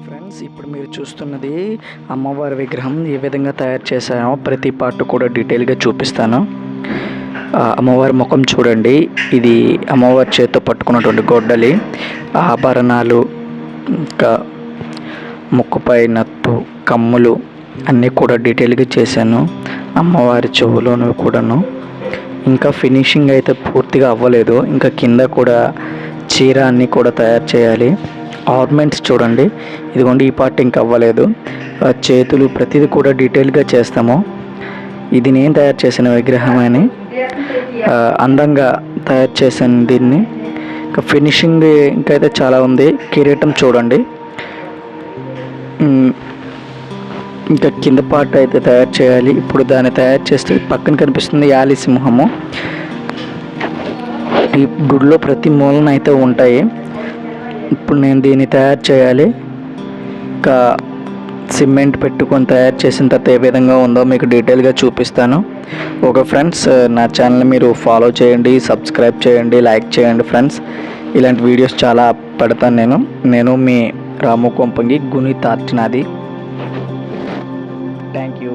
Hi friends ఇప్పుడు మీరు చూస్తున్నది అమ్మవారి విగ్రహం. ఏ విధంగా తయారు చేశానో ప్రతి పార్ట్ కూడా డీటెయిల్గా చూపిస్తాను. అమ్మవారి ముఖం చూడండి. ఇది అమ్మవారి చేతితో పట్టుకున్నటువంటి గొడ్డలి. ఆభరణాలు ఇంకా ముక్కుపై నత్తు కమ్ములు అన్నీ కూడా డీటెయిల్గా చేశాను. అమ్మవారి చెవులోను కూడాను. ఇంకా ఫినిషింగ్ అయితే పూర్తిగా అవ్వలేదు. ఇంకా కింద కూడా చీర అన్నీ కూడా తయారు చేయాలి. ఆర్మెంట్స్ చూడండి. ఇదిగోండి ఈ పార్ట్ ఇంకా అవ్వలేదు. ఆ చేతులు ప్రతిదీ కూడా డీటెయిల్గా చేస్తాము. ఇది నేను తయారు చేసిన విగ్రహం అని అందంగా తయారు చేశాను దీన్ని. ఇంకా ఫినిషింగ్ ఇంకైతే చాలా ఉంది. కిరీటం చూడండి. ఇంకా కింద పార్ట్ అయితే తయారు చేయాలి. ఇప్పుడు దాన్ని తయారు చేస్తే పక్కన కనిపిస్తుంది యాలి సింహము ఈ గుడిలో ప్రతి మూలన అయితే ఉంటాయి. ఇప్పుడు నేను దీన్ని తయారు చేయాలి. ఇంకా సిమెంట్ పెట్టుకొని తయారు చేసిన తర్వాత ఏ విధంగా ఉందో మీకు డీటెయిల్గా చూపిస్తాను. ఓకే ఫ్రెండ్స్ నా ఛానల్ మీరు ఫాలో చేయండి సబ్స్క్రైబ్ చేయండి లైక్ చేయండి ఫ్రెండ్స్. ఇలాంటి వీడియోస్ చాలా పెడతాను నేను. నేను మీ Ramu Kompangi Guni art thank you.